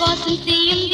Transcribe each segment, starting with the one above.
വസന്തിയും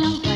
Thank you.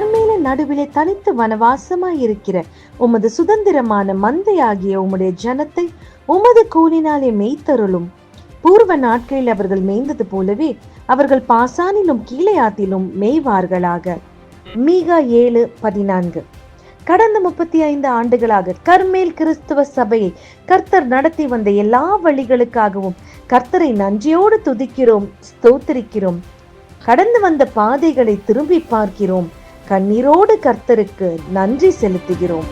கர்மேல நடுவிலே தனித்து வனவாசமாயிருக்கிற உமது சுதந்திரமான மந்தையாகிய உம்முடைய ஜனத்தை உமது கூலினாலே மேய்த்தருளும். பூர்வ நாட்களில் அவர்கள் மேய்ந்தது போலவே அவர்கள் பாசானிலும் கீழையாத்திலும் மேய்வார்களாக. மீகா ஏழு பதினான்கு. கடந்த முப்பத்தி ஐந்து ஆண்டுகளாக கர்மேல் கிறிஸ்துவ சபையை கர்த்தர் நடத்தி வந்த எல்லா வழிகளுக்காகவும் கர்த்தரை நன்றியோடு துதிக்கிறோம் ஸ்தோத்திரிக்கிறோம். கடந்து வந்த பாதைகளை திரும்பி பார்க்கிறோம். கண்ணீரோடு கர்த்தருக்கு நன்றி செலுத்துகிறோம்.